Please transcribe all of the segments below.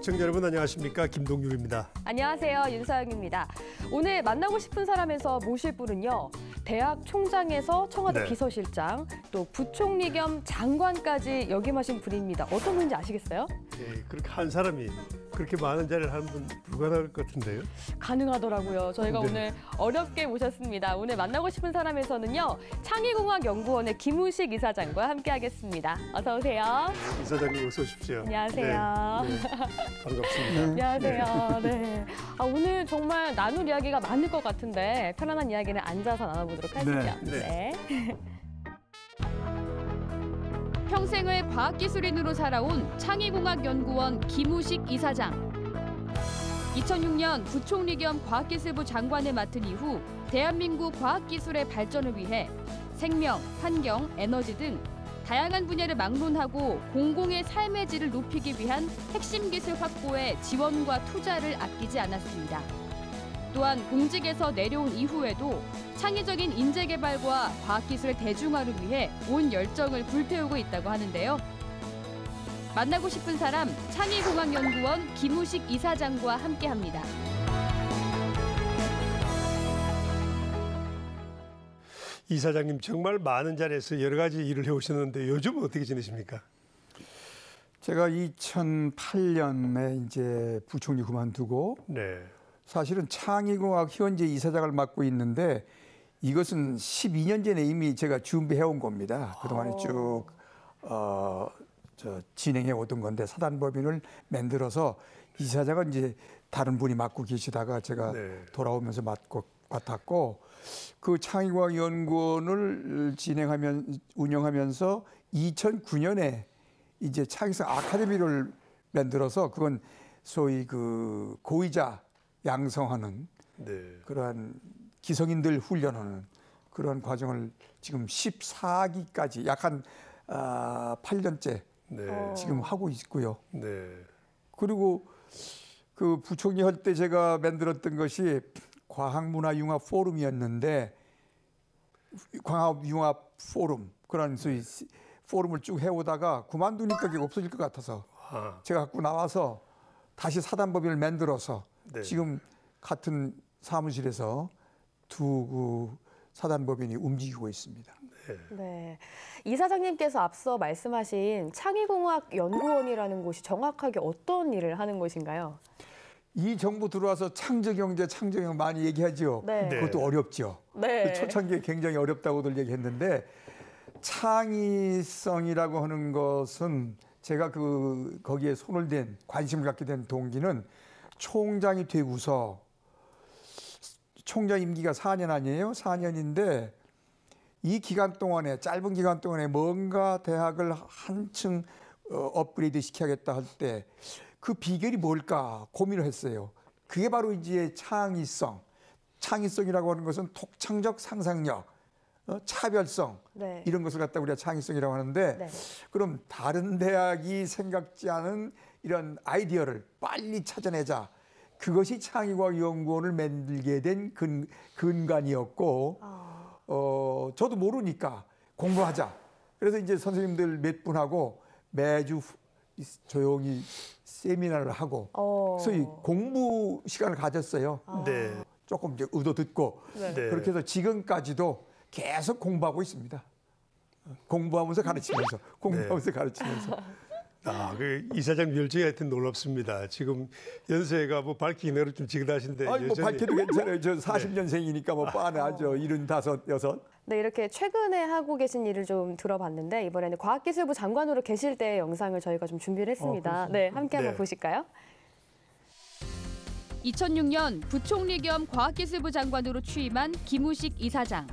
시청자 여러분 안녕하십니까 김동률입니다. 안녕하세요. 윤서영입니다. 오늘 만나고 싶은 사람에서 모실 분은요. 대학 총장에서 청와대 네. 비서실장, 또 부총리 겸 장관까지 역임하신 분입니다. 어떤 분인지 아시겠어요? 예, 그렇게 한 사람이 그렇게 많은 자리를 하는 분 불가능할 것 같은데요. 가능하더라고요. 저희가 네. 오늘 어렵게 모셨습니다. 오늘 만나고 싶은 사람에서는요. 창의공학연구원의 김우식 이사장과 함께하겠습니다. 어서 오세요. 이사장님 어서 오십시오. 안녕하세요. 네, 네, 반갑습니다. 안녕하세요. 네. 아, 오늘 정말 나눌 이야기가 많을 것 같은데 편안한 이야기는 앉아서 나눠보도록 하시죠. 네. 네. 평생을 과학기술인으로 살아온 창의공학연구원 김우식 이사장. 2006년 부총리 겸 과학기술부 장관을 맡은 이후 대한민국 과학기술의 발전을 위해 생명, 환경, 에너지 등 다양한 분야를 막론하고 공공의 삶의 질을 높이기 위한 핵심 기술 확보에 지원과 투자를 아끼지 않았습니다. 또한 공직에서 내려온 이후에도 창의적인 인재 개발과 과학기술의 대중화를 위해 온 열정을 불태우고 있다고 하는데요. 만나고 싶은 사람 창의공학연구원 김우식 이사장과 함께합니다. 이사장님 정말 많은 자리에서 여러 가지 일을 해오셨는데 요즘은 어떻게 지내십니까? 제가 2008년에 이제 부총리 그만두고 네. 사실은 창의공학 현재 이사장을 맡고 있는데 이것은 12년 전에 이미 제가 준비해 온 겁니다. 그동안에 쭉 어, 저 진행해 오던 건데 사단법인을 만들어서 이사장은 이제 다른 분이 맡고 계시다가 제가 네. 돌아오면서 맡고 맡았고 그 창의공학 연구원을 진행하면 운영하면서 2009년에 이제 창의성 아카데미를 만들어서 그건 소위 그 고의자 양성하는 네. 그러한 기성인들 훈련하는 그런 과정을 지금 14기까지 약한 아, 8년째 네. 어. 지금 하고 있고요. 네. 그리고 그 부총리 할 때 제가 만들었던 것이 과학문화융합 포럼이었는데 과학융합 포럼 그런 소위 시- 포럼을 쭉 해오다가 그만두니까 그게 없어질 것 같아서 아, 제가 갖고 나와서 다시 사단법인을 만들어서 네. 지금 같은 사무실에서 두 그 사단법인이 움직이고 있습니다. 네. 이사장님께서 앞서 말씀하신 창의공학연구원이라는 곳이 정확하게 어떤 일을 하는 곳인가요? 이 정부 들어와서 창조경제, 창조경 많이 얘기하죠. 네. 네. 그것도 어렵죠. 네. 그 초창기에 굉장히 어렵다고들 얘기했는데 창의성이라고 하는 것은 제가 그 거기에 손을 댄 관심을 갖게 된 동기는 총장이 되고서 총장 임기가 4년 아니에요? 4년인데 이 기간 동안에 짧은 기간 동안에 뭔가 대학을 한층 어, 업그레이드 시켜야겠다 할 때 그 비결이 뭘까 고민을 했어요. 그게 바로 이제 창의성. 창의성이라고 하는 것은 독창적 상상력, 어, 차별성 네. 이런 것을 갖다 우리가 창의성이라고 하는데 네. 그럼 다른 대학이 생각지 않은 이런 아이디어를 빨리 찾아내자. 그것이 창의과학연구원을 만들게 된 근, 근간이었고 아, 어, 저도 모르니까 공부하자. 그래서 이제 선생님들 몇 분하고 매주 조용히 세미나를 하고 어. 소위 공부 시간을 가졌어요. 네. 조금 이제 의도 듣고 네. 네. 그렇게 해서 지금까지도 계속 공부하고 있습니다. 공부하면서 가르치면서 공부하면서 가르치면서 아, 그 이사장 멸종이 하여튼 놀랍습니다. 지금 연세가 뭐 밝히기 어렵 좀 지긋하신데 아니 뭐 여전히- 밝혀도 괜찮아요. 저 40년생이니까 뭐 뻔하죠. 일흔다섯 여섯. 네, 이렇게 최근에 하고 계신 일을 좀 들어봤는데 이번에는 과학기술부 장관으로 계실 때의 영상을 저희가 좀 준비를 했습니다. 네, 함께 한번 네. 보실까요? 2006년 부총리 겸 과학기술부 장관으로 취임한 김우식 이사장.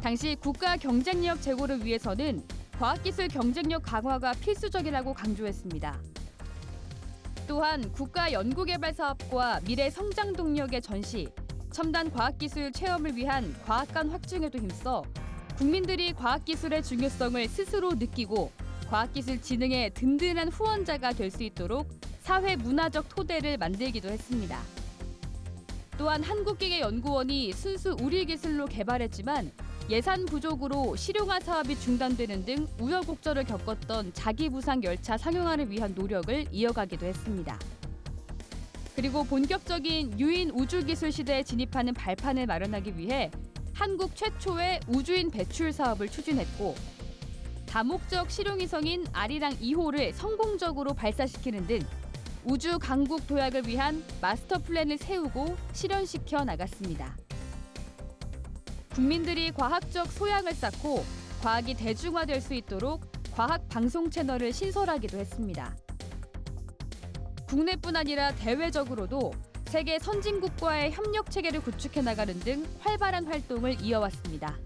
당시 국가 경쟁력 제고를 위해서는 과학기술 경쟁력 강화가 필수적이라고 강조했습니다. 또한 국가 연구개발 사업과 미래 성장 동력의 전시, 첨단 과학기술 체험을 위한 과학관 확충에도 힘써 국민들이 과학기술의 중요성을 스스로 느끼고 과학기술 진흥의 든든한 후원자가 될 수 있도록 사회 문화적 토대를 만들기도 했습니다. 또한 한국기계 연구원이 순수 우리 기술로 개발했지만 예산 부족으로 실용화 사업이 중단되는 등 우여곡절을 겪었던 자기부상 열차 상용화를 위한 노력을 이어가기도 했습니다. 그리고 본격적인 유인 우주기술 시대에 진입하는 발판을 마련하기 위해 한국 최초의 우주인 배출 사업을 추진했고 다목적 실용위성인 아리랑 2호를 성공적으로 발사시키는 등 우주 강국 도약을 위한 마스터 플랜을 세우고 실현시켜 나갔습니다. 국민들이 과학적 소양을 쌓고 과학이 대중화될 수 있도록 과학 방송 채널을 신설하기도 했습니다. 국내뿐 아니라 대외적으로도 세계 선진국과의 협력 체계를 구축해 나가는 등 활발한 활동을 이어왔습니다.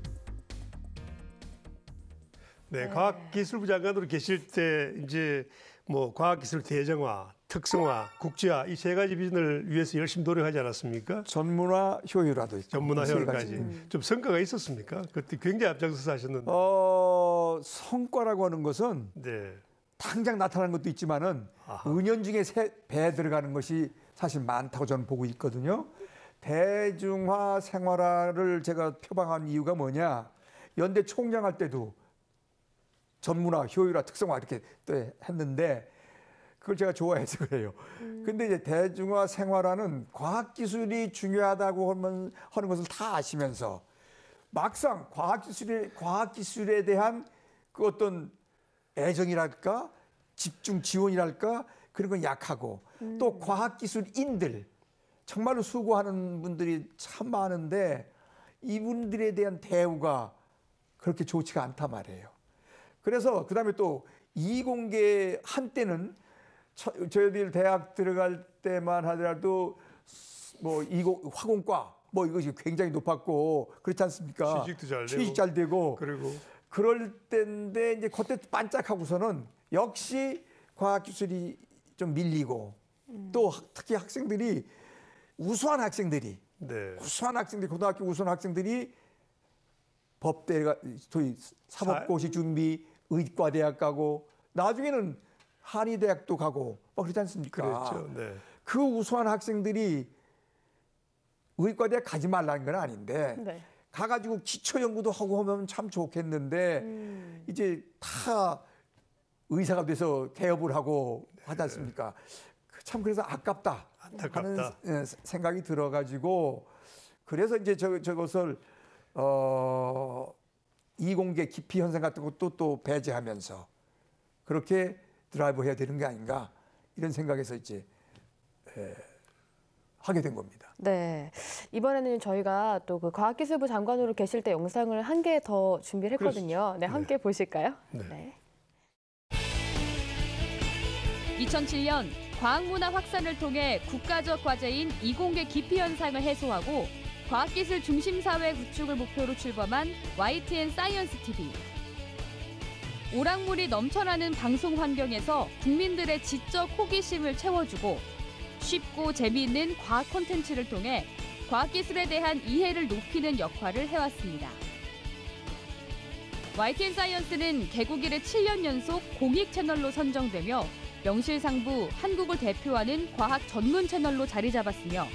네, 과학기술부 장관으로 계실 때 이제 뭐 과학기술 대정화, 특성화, 국제화 이 세 가지 비전을 위해서 열심히 노력하지 않았습니까? 전문화 효율화도 있고 전문화 세 효율까지. 음. 좀 성과가 있었습니까? 그때 굉장히 앞장서서 하셨는데. 어, 성과라고 하는 것은 네. 당장 나타나는 것도 있지만은 아하. 은연중에 새- 배에 들어가는 것이 사실 많다고 저는 보고 있거든요. 대중화 생활화를 제가 표방한 이유가 뭐냐? 연대 총장할 때도 전문화, 효율화, 특성화 이렇게 또 했는데 그걸 제가 좋아해서 그래요. 근데 이제 대중화 생활화는 과학 기술이 중요하다고 하면 하는 것을 다 아시면서 막상 과학 기술에 과학 기술에 대한 그 어떤 애정이랄까 집중 지원이랄까 그런 건 약하고 또 과학기술인들 정말로 수고하는 분들이 참 많은데 이분들에 대한 대우가 그렇게 좋지가 않단 말이에요. 그래서 그다음에 또 이공계 한때는 저, 저희들 대학 들어갈 때만 하더라도 뭐 이공 화공과 뭐 이것이 굉장히 높았고 그렇지 않습니까? 취직도 잘 되고. 취직 잘 되고 그리고 그럴 때인데 이제 그때 반짝하고서는 역시 과학기술이 좀 밀리고 또 학- 특히 학생들이 우수한 학생들이 네. 우수한 학생들 고등학교 우수한 학생들이 법대가 소위 사법고시 준비 의과대학 가고 나중에는 한의대학도 가고 막 그렇지 않습니까? 그랬죠. 네. 그 우수한 학생들이 의과대학 가지 말라는 건 아닌데 네. 가가지고 기초 연구도 하고 하면 참 좋겠는데 음. 이제 다 의사가 돼서 개업을 하고 하지 않습니까? 그참 그래서 아깝다 하는 안타깝다. 예, 생각이 들어가지고 그래서 이제 저, 저것을 어 이공계 기피 현상 같은 것도 또 배제하면서 그렇게 드라이브 해야 되는 게 아닌가 이런 생각에서 이제 에, 하게 된 겁니다. 네. 이번에는 저희가 또 그 과학기술부 장관으로 계실 때 영상을 한 개 더 준비를 했거든요. 네, 함께 보실까요? 네. 2007년 과학문화 확산을 통해 국가적 과제인 이공계 기피 현상을 해소하고 과학기술 중심 사회 구축을 목표로 출범한 YTN 사이언스 TV. 오락물이 넘쳐나는 방송 환경에서 국민들의 지적 호기심을 채워주고 쉽고 재미있는 과학 콘텐츠를 통해 과학기술에 대한 이해를 높이는 역할을 해왔습니다. YTN 사이언스는 개국 이래 7년 연속 공익 채널로 선정되며 명실상부 한국을 대표하는 과학 전문 채널로 자리 잡았으며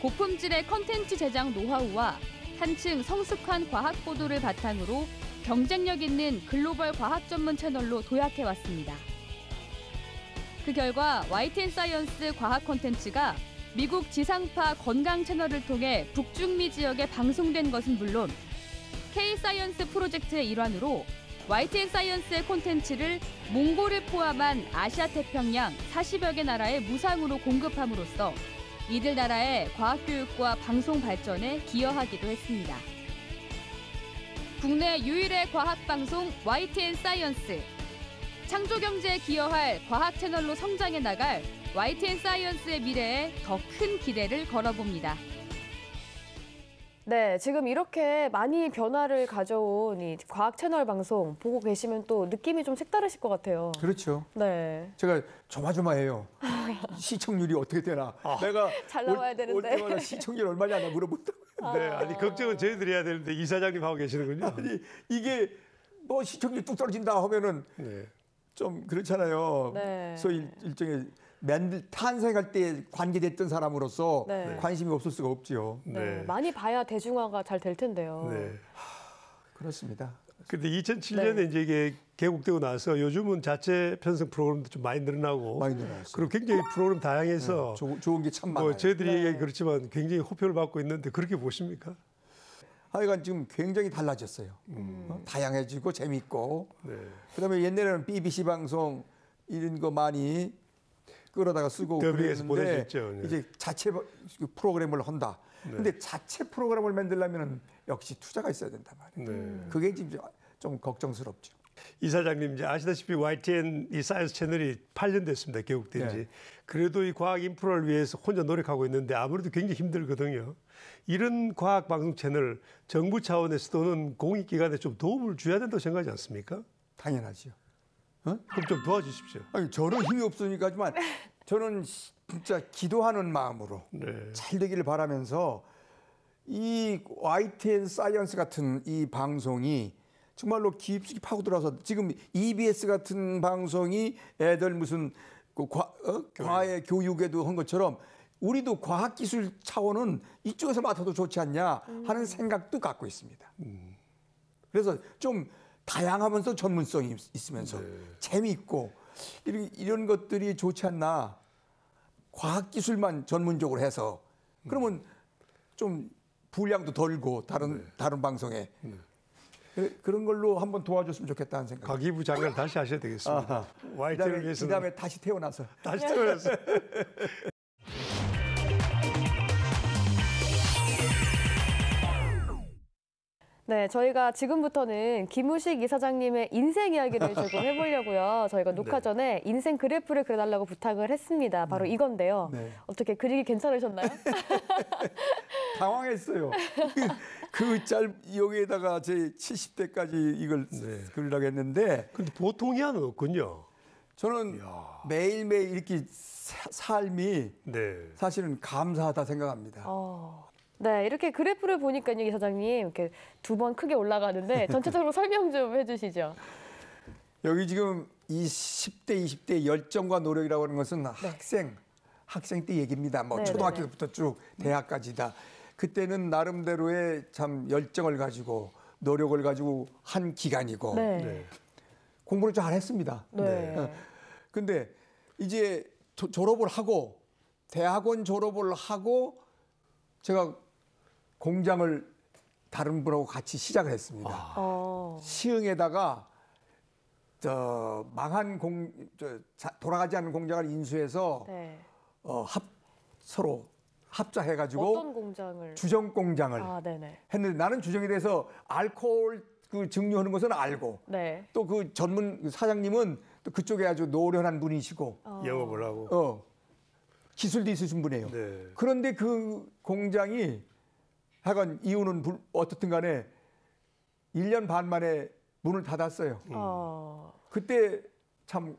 고품질의 컨텐츠 제작 노하우와 한층 성숙한 과학 보도를 바탕으로 경쟁력 있는 글로벌 과학 전문 채널로 도약해 왔습니다. 그 결과 YTN 사이언스 과학 콘텐츠가 미국 지상파 건강 채널을 통해 북중미 지역에 방송된 것은 물론 K 사이언스 프로젝트의 일환으로 YTN 사이언스의 콘텐츠를 몽골을 포함한 아시아 태평양 40여 개 나라에 무상으로 공급함으로써 이들 나라의 과학 교육과 방송 발전에 기여하기도 했습니다. 국내 유일의 과학 방송 YTN 사이언스 창조 경제에 기여할 과학 채널로 성장해 나갈 YTN 사이언스의 미래에 더 큰 기대를 걸어봅니다. 네, 지금 이렇게 많이 변화를 가져온 이 과학 채널 방송 보고 계시면 또 느낌이 좀 색다르실 것 같아요. 그렇죠. 네. 제가 조마조마해요. 시청률이 어떻게 되나? 내가 잘 나와야 올, 되는데. 올 때마다 시청률 얼마냐 물어본다고. 네. 아니 걱정은 저희들이 해야 되는데 이사장님 하고 계시는군요. 아니 이게 뭐 시청률 뚝 떨어진다 하면은 네. 좀 그렇잖아요. 네. 소위 일종의 맨 탄생할 때 관계됐던 사람으로서 네. 관심이 없을 수가 없지요. 네. 네. 많이 봐야 대중화가 잘 될 텐데요. 네. 그렇습니다. 근데 2007년에 이제 이게 개국되고 나서 요즘은 자체 편성 프로그램도 좀 많이 늘어나고 많이 늘어났어요. 그리고 굉장히 프로그램 다양해서 조- 좋은 게 참 많아요. 뭐 저희들이 네. 그렇지만 굉장히 호평을 받고 있는데 그렇게 보십니까? 하여간 지금 굉장히 달라졌어요. 음. 어, 다양해지고 재밌고 네. 그다음에 옛날에는 BBC 방송 이런 거 많이 끌어다가 쓰고 그랬는데 보내줬죠. 네. 이제 자체 버- 프로그램을 한다. 근데 자체 프로그램을 만들려면 역시 투자가 있어야 된단 말이에요. 네. 그게 지금 좀 걱정스럽죠. 이사장님 이제 아시다시피 YTN 이 사이언스 채널이 8년 됐습니다. 개국된 지. 네. 그래도 이 과학 인프라를 위해서 혼자 노력하고 있는데 아무래도 굉장히 힘들거든요. 이런 과학 방송 채널 정부 차원에서 또는 공익 기관에 좀 도움을 줘야 된다고 생각하지 않습니까? 당연하죠. 그럼 좀 도와주십시오. 아니 저는 힘이 없으니까지만 저는 시- 진짜 기도하는 마음으로 네. 잘 되기를 바라면서 이 YTN 사이언스 같은 이 방송이 정말로 깊숙이 파고들어서 지금 EBS 같은 방송이 애들 무슨 그 과, 어? 과외 교육에도 한 것처럼 우리도 과학기술 차원은 이쪽에서 맡아도 좋지 않냐 하는 생각도 갖고 있습니다. 그래서 좀 다양하면서 전문성이 있- 있으면서 재미있고 이런, 이런 것들이 좋지 않나. 과학기술만 전문적으로 해서. 그러면 좀 분량도 덜고 다른 다른 방송에 그- 그런 걸로 한번 도와줬으면 좋겠다는 생각. 과기부 장관 다시 하셔야 되겠습니다. 그다음에, 위해서는 그다음에 다시 태어나서 다시 태어나서 네, 저희가 지금부터는 김우식 이사장님의 인생 이야기를 조금 해보려고요. 저희가 녹화 전에 인생 그래프를 그려달라고 부탁을 했습니다. 바로 이건데요. 네. 어떻게 그리기 괜찮으셨나요? 당황했어요. 그짤 여기에다가 제 70대까지 이걸 네. 그리려고 했는데 근데 보통이 하는 없군요. 저는 매일매일 이렇게 사- 삶이 네. 사실은 감사하다 생각합니다. 어. 네, 이렇게 그래프를 보니까요, 이사장님. 이렇게 두 번 크게 올라가는데 전체적으로 설명 좀 해주시죠. 여기 지금 이 10대, 20대 열정과 노력이라고 하는 것은 학생, 학생 때 얘기입니다. 뭐 네, 초등학교부터 쭉 대학까지 다. 그때는 나름대로의 참 열정을 가지고 노력을 가지고 한 기간이고 네. 네. 공부를 잘 했습니다. 네. 근데 이제 조- 졸업을 하고 대학원 졸업을 하고 제가 공장을 다른 분하고 같이 시작을 했습니다. 어. 시흥에다가 저 망한 공 저, 자- 돌아가지 않는 공장을 인수해서 네. 어, 합 서로 합자해 가지고 어떤 공장을? 주정 공장을 아, 네네. 했는데 나는 주정에 대해서 알코올 그 증류하는 것은 알고 네. 또그 전문 사장님은 또 그쪽에 아주 노련한 분이시고 어. 영업을 하고. 어 기술도 있으신 분이에요. 네. 그런데 그 공장이 하여간 이유는 불- 어떻든 간에 1년 반 만에 문을 닫았어요. 어. 그때 참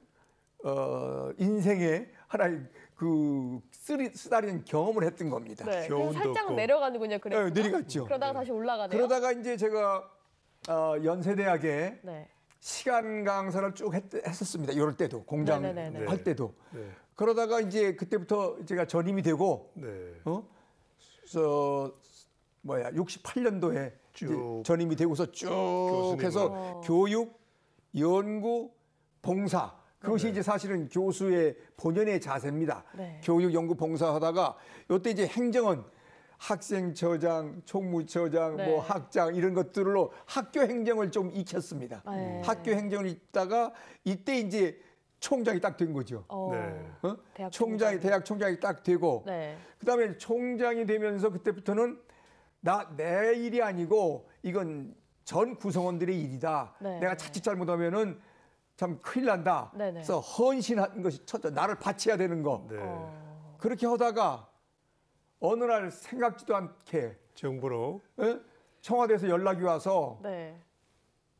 어, 인생의 하나의 그 쓰리, 쓰다리는 경험을 했던 겁니다. 네. 교훈도 그럼 살짝 없고. 내려가는군요, 그래. 네, 내려갔죠. 그러다가 다시 올라가네요. 그러다가 이제 제가 어, 연세대학에 네. 시간 강사를 쭉 했, 었습니다 이럴 때도 공장 네네네네. 할 때도 네. 그러다가 이제 그때부터 제가 전임이 되고 네. 어? 저 뭐야 68년도에 쭉. 전임이 되고서 쭉 교수님으로. 해서 어. 교육, 연구, 봉사 그것이 이제 사실은 교수의 본연의 자세입니다. 네. 교육, 연구, 봉사하다가 요때 이제 행정은 학생처장, 총무처장, 네. 뭐 학장 이런 것들로 학교 행정을 좀 익혔습니다. 네. 학교 행정을 읽다가 이때 이제 총장이 딱 된 거죠. 어. 네. 어? 대학 총장이 총장. 대학 총장이 딱 되고 네. 그다음에 총장이 되면서 그때부터는 나 내 일이 아니고 이건 전 구성원들의 일이다. 네. 내가 자칫 잘못하면은 참 큰일 난다. 네네. 그래서 헌신하는 것이 첫째 나를 바쳐야 되는 거. 네. 어. 그렇게 하다가 어느 날 생각지도 않게 정부로. 어? 청와대에서 연락이 와서 네.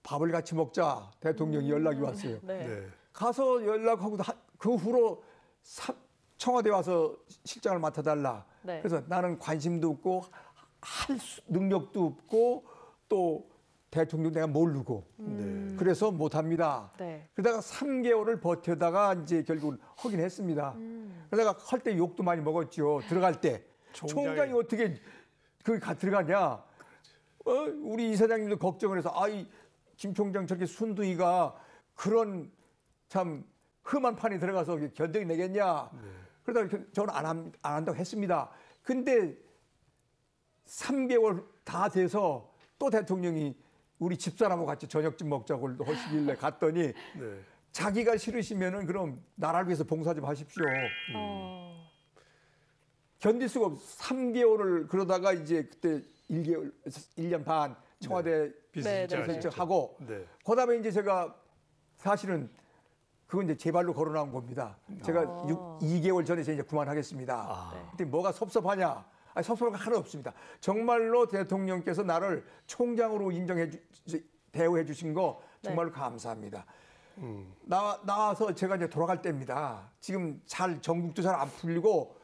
밥을 같이 먹자 대통령이 연락이 왔어요. 네. 네. 가서 연락하고 하- 그 후로 사- 청와대 와서 실장을 맡아달라. 네. 그래서 나는 관심도 없고 할 수- 능력도 없고 또 대통령 내가 모르고 네. 그래서 못합니다. 네. 그러다가 3개월을 버텨다가 이제 결국은 하긴 했습니다. 음. 그러다가 할 때 욕도 많이 먹었죠. 들어갈 때 총장이- 총장이, 어떻게 그 가 들어가냐? 어, 우리 이사장님도 걱정을 해서 아이 김 총장 저렇게 순둥이가 그런 참 험한 판이 들어가서 견뎌 내겠냐. 그러다가 그- 저는 안, 함- 안 한다고 했습니다. 근데 3개월 다 돼서 또 대통령이 우리 집사람하고 같이 저녁 좀 먹자고 하시길래 갔더니 네. 자기가 싫으시면은 그럼 나라를 위해서 봉사 좀 하십시오. 어. 견딜 수가 없어. 3개월을 그러다가 이제 그때 1개월, 1년 반 청와대 비서실장 네, 네, 네. 하고 네. 그다음에 이제 제가 사실은 그건 이제 제 발로 걸어 나온 겁니다. 제가 아. 육 2개월 전에 이제 그만하겠습니다. 아. 근데 뭐가 섭섭하냐? 아니, 섭섭한 거 하나 없습니다. 정말로 대통령께서 나를 총장으로 인정해 주, 대우해 주신 거 정말로 감사합니다. 나, 나와서 제가 이제 돌아갈 때입니다. 지금 잘 전국도 잘 안 풀리고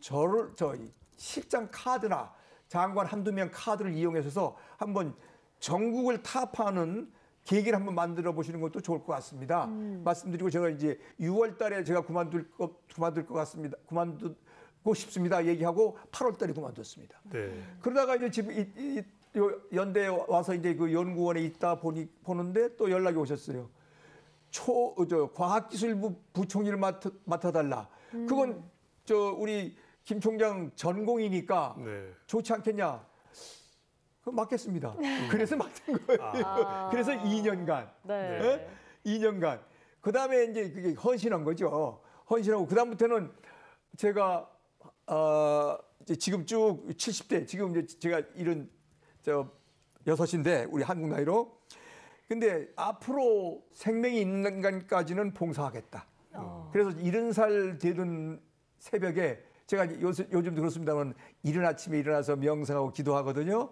저를 저희 실장 카드나 장관 한두 명 카드를 이용해서 한번 전국을 타파하는 계기를 한번 만들어 보시는 것도 좋을 것 같습니다. 말씀드리고 제가 이제 6월 달에 제가 그만둘 것 그만둘 것 같습니다. 그만두 고 싶습니다. 얘기하고 8월 달에 그만뒀습니다. 네. 그러다가 이제 지금 이, 이, 요 연대에 와서 이제 그 연구원에 있다 보니 보는데 또 연락이 오셨어요. 초, 어, 저, 과학기술부 부총리를 맡아, 맡아달라. 그건 저, 우리 김 총장 전공이니까 네. 좋지 않겠냐. 그럼 맡겠습니다. 그래서 맡은 거예요. 아. 그래서 2년간. 네. 예? 2년간. 그 다음에 이제 그게 헌신한 거죠. 헌신하고 그 다음부터는 제가 어 이제 지금 쭉 70대 지금 이제 제가 이런 저 여섯인데 우리 한국 나이로 근데 앞으로 생명이 있는 간까지는 봉사하겠다. 어. 그래서 이른 살 되는 새벽에 제가 요새, 요즘도 그렇습니다만 이른 아침에 일어나서 명상하고 기도하거든요.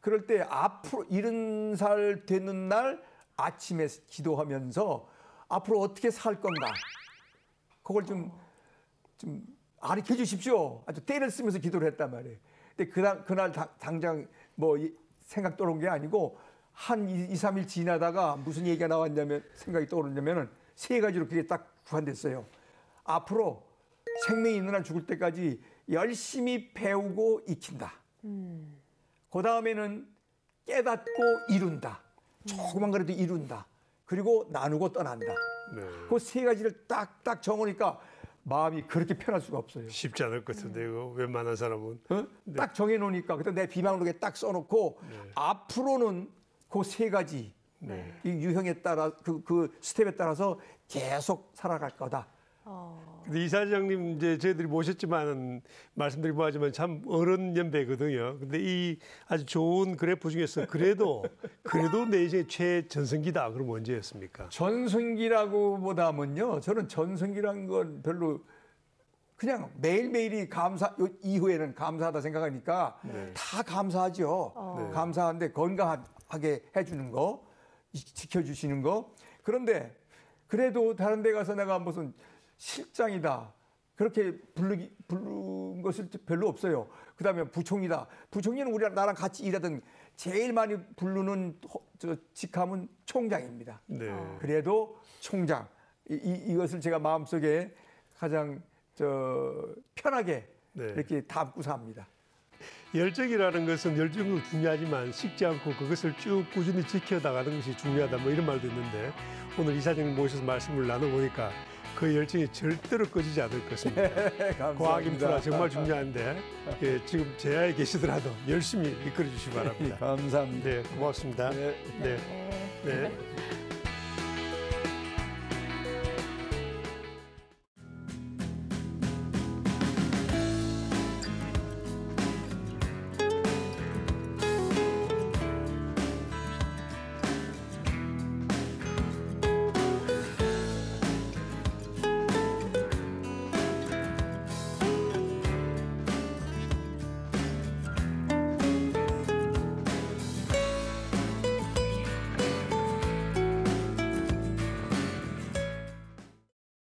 그럴 때 앞으로 이른 살 되는 날 아침에 기도하면서 앞으로 어떻게 살 건가 그걸 좀 좀 가르쳐 주십시오. 아주 때를 쓰면서 기도를 했단 말이에요. 근데 그날 그날 당, 당장 뭐 이- 생각 떠오른 게 아니고 한 2, 3일 지나다가 무슨 얘기가 나왔냐면 생각이 떠오르냐면은 세 가지로 그게 딱 구한됐어요. 앞으로 생명이 있는 한 죽을 때까지 열심히 배우고 익힌다. 그 다음에는 깨닫고 이룬다. 조그만 거라도 이룬다. 그리고 나누고 떠난다. 네. 그세 가지를 딱딱 정하니까 마음이 그렇게 편할 수가 없어요. 쉽지 않을 것 같은데 이거 웬만한 사람은 어? 딱 정해놓으니까 그때 내 비방록에 딱 써놓고 앞으로는 그 세 가지 네. 이 유형에 따라 그, 그 스텝에 따라서 계속 살아갈 거다. 어. 근데 이사장님 이제 저희들이 모셨지만 말씀드리고 뭐 하지만 참 어른 연배거든요. 근데 이 아주 좋은 그래프 중에서 그래도 그래도 내 인생의 최전성기다. 그럼 언제였습니까? 전성기라고 보다면요. 저는 전성기란 건 별로 그냥 매일매일이 감사 요 이후에는 감사하다 생각하니까 다 감사하죠. 어. 감사한데 건강하게 해주는 거 이- 지켜주시는 거 그런데 그래도 다른 데 가서 내가 무슨 실장이다 그렇게 부르기 부른 것을 별로 없어요. 그 다음에 부총리다. 부총리는 우리랑 나랑 같이 일하던 제일 많이 부르는 호- 저 직함은 총장입니다. 네. 그래도 총장 이, 이, 이것을 제가 마음속에 가장 저 편하게 네. 이렇게 담고 삽니다. 열정이라는 것은 열정도 중요하지만 식지 않고 그것을 쭉 꾸준히 지켜나가는 것이 중요하다. 뭐 이런 말도 있는데 오늘 이사장님 모셔서 말씀을 나눠보니까 그 열정이 절대로 꺼지지 않을 것입니다. 감사합니다. 과학 인프라 정말 중요한데 예, 지금 제야에 계시더라도 열심히 이끌어 주시기 바랍니다. 감사합니다. 네, 고맙습니다. 네. 네. 네. 네.